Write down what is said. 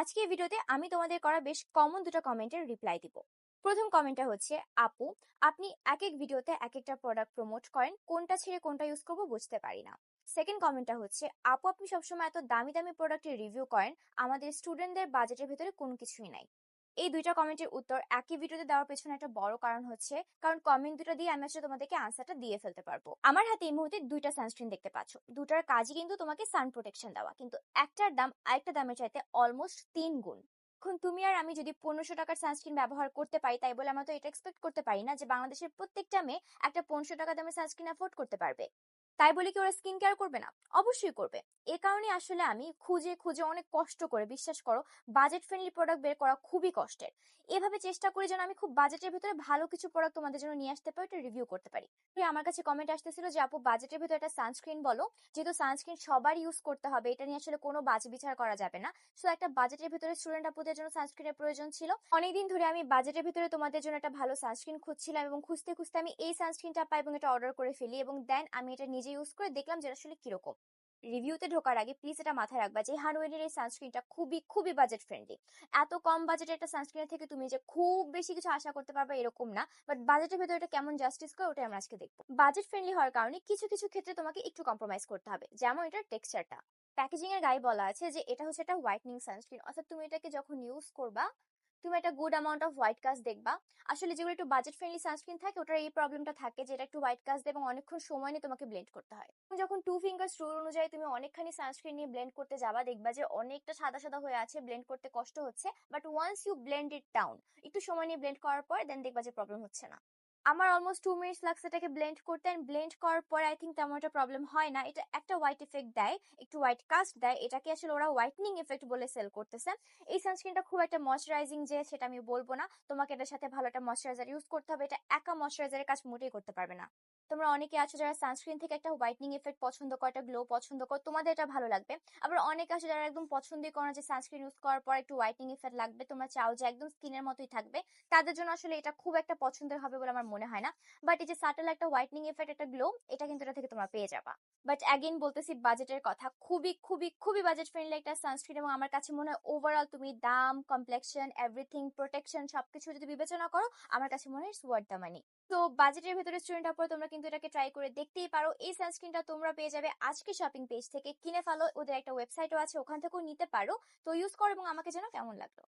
আজকে এই ভিডিওতে আমি তোমাদের করা বেশ কমন দুটো কমেন্টের রিপ্লাই দিব। প্রথম কমেন্টটা হচ্ছে, আপু, আপনি এক এক ভিডিওতে এক একটা প্রোডাক্ট প্রমোট করেন, কোনটা ছেড়ে কোনটা ইউজ করব বুঝতে পারি না। সেকেন্ড কমেন্টটা হচ্ছে, আপু, আপনি সবসময় এত দামি দামি প্রোডাক্টের রিভিউ করেন, আমাদের স্টুডেন্টদের বাজেটের ভেতরে কোনো কিছুই নাই। এই দুইটা কমেন্টের উত্তর একই ভিডিওতে দেওয়ার পেছনে একটা বড় কারণ হচ্ছে, কারণ কমেন্ট দুটো দিয়ে আমি আসলে তোমাদেরকে আনসারটা দিয়ে ফেলতে পারব। আমার হাতে এই মুহূর্তে দুইটা সানস্ক্রিন দেখতে পাচ্ছ। দুটার কাজই কিন্তু তোমাকে সান প্রোটেকশন দেওয়া। কিন্তু একটার দাম, আরেকটা দামের চাইতে অলমোস্ট তিন গুণ। এখন তুমি আর আমি যদি পনেরোশো টাকার সানস্ক্রিন ব্যবহার করতে পারি, তাই বলে আমরা তো এটা এক্সপেক্ট করতে পারি না যে বাংলাদেশের প্রত্যেকটা মেয়ে একটা পনেরোশো টাকা দামের সানস্ক্রিন অ্যাফোর্ড করতে পারবে। তাই বলে কি ওরা স্কিন কেয়ার করবে না? অবশ্যই করবে। এ কারণে আসলে আমি খুঁজে খুঁজে অনেক কষ্ট করে, বিশ্বাস করো বাজেট ফ্রেন্ডলি প্রোডাক্ট বের করা খুবই কষ্টের। এভাবে চেষ্টা করি যেন আমি খুব বাজেটের ভিতরে ভালো কিছু প্রোডাক্ট তোমাদের জন্য নিয়ে আসতে পারি রিভিউ করতে পারি। আমার কাছে কমেন্ট আসতেছিল যে, আপু বাজেটের ভিতরে একটা সানস্ক্রিন বলো, যেহেতু সানস্ক্রিন সবার ইউজ করতে হবে, এটা নিয়ে আসলে কোনো বাজে বিচার করা যাবে না। সো একটা বাজেটের ভিতরে স্টুডেন্ট আপুদের জন্য সানস্ক্রিনের প্রয়োজন ছিল। অনেকদিন ধরে আমি বাজেটের ভিতরে তোমাদের জন্য একটা ভালো সানস্ক্রিন খুঁজছিলাম এবং খুঁজতে খুঁজতে আমি এই সানস্ক্রিনটা পাই এবং এটা অর্ডার করে ফেলি এবং দেন আমি এটা নিজে ইউজ করে দেখলাম যে আসলে কীরকম। রিভিউতে ঢোকার আগে প্লিজ এটা মাথায় রাখবা যে হারওয়েনের এই সানস্ক্রিনটা খুবই খুবই বাজেট ফ্রেন্ডলি এত কম বাজেটের একটা সানস্ক্রিনের থেকে তুমি যে খুব বেশি কিছু আশা করতে পারবে এরকম না বাট বাজেটের ভেতরে এটা কেমন জাস্টিস করে ওটা আমরা আজকে দেখব। বাজেট ফ্রেন্ডলি হওয়ার কারণে কিছু কিছু ক্ষেত্রে তোমাকে একটু কম্প্রোমাইজ করতে হবে, যেমন এটার টেক্সচারটা প্যাকেজিং এর গায়ে বলা আছে যে এটা হচ্ছে একটা হোয়াইটনিং সানস্ক্রিন অর্থাৎ তুমি এটাকে যখন ইউজ করবা তুমি একটা good amount of white cast দেখবা। আসলে যেগুলো একটু বাজেট ফ্রেন্ডলি সানস্ক্রিন থাকে, ওটার এই প্রবলেমটা থাকে যে, এটা একটু হোয়াইট কাস্ট দেয় এবং অনেকক্ষণ সময় নিয়ে তোমাকে ব্লেন্ড করতে হয়। যখন টু ফিঙ্গার্স রুল অনুযায়ী তুমি অনেকখানি সানস্ক্রিন নিয়ে ব্লেন্ড করতে যাবা, দেখবা যে, অনেকটা সাদা সাদা হয়ে আছে ব্লেন্ড করতে কষ্ট হচ্ছে। But once you blend it down একটু সময় নিয়ে ব্লেন্ড করার পর দেন দেখবা যে প্রবলেম হচ্ছে না। আমার অলমোস্ট টু মিনিটস লাগছে এটাকে ব্লেন্ড করতে অ্যান্ড ব্লেন্ড করার পর আই থিঙ্ক তেমন একটা প্রবলেম হয় না। এটা একটা হোয়াইট এফেক্ট দেয়, একটু হোয়াইট কাস্ট দেয়। এটাকে আসলে ওরা হোয়াইটনিং এফেক্ট বলে সেল করতেছে। এই সানস্ক্রিনটা খুব একটা ময়শ্চারাইজিং যে সেটা আমি বলব না। তোমাকে এটার সাথে ভালো একটা ময়শ্চারাইজার ইউজ করতে হবে। এটা একা ময়শ্চারাইজারের কাজ মোটেই করতে পারবে না। তোমরা অনেকে আছো যারা সানস্ক্রিন থেকে একটা হোয়াইটনিং এফেক্ট পছন্দ করো, একটা গ্লো পছন্দ করো, তোমাদের এটা ভালো লাগবে। আবার অনেকে আছে যারা একদম পছন্দই করো যে সানস্ক্রিন ইউজ করার পর একটু হোয়াইটনিং এফেক্ট লাগবে, তোমরা চাও যে একদম স্কিনের মতোই থাকবে। তাদের জন্য আসলে এটা খুব একটা পছন্দের হবে বলে আমার মনে হয় না। বাট এই যে সাটেল একটা হোয়াইটনিং এফেক্ট একটা গ্লো এটা কিন্তু এটা থেকে তোমরা পেয়ে যাবা। বাট অ্যাগেন বলতেছি বাজেটের কথা, খুবই খুবই খুবই বাজেট ফ্রেন্ডলি একটা সানস্ক্রিন এবং আমার কাছে মনে হয় ওভারঅল তুমি দাম কমপ্লেকশন এভরিথিং প্রোটেকশন সবকিছু যদি বিবেচনা করো, আমার কাছে মনে হয় ওয়ার্ড দ্য মানি তো বাজেটের ভেতরে স্টুডেন্ট পর তোমরা কিন্তু এটাকে ট্রাই করে দেখতেই পারো। এই সানস্ক্রিনটা তোমরা পেয়ে যাবে আজকে শপিং পেজ থেকে। কিনে ফেলো, ওদের একটা ওয়েবসাইটও আছে, ওখান থেকেও নিতে পারো। তো ইউজ করো এবং আমাকে যেন কেমন লাগল।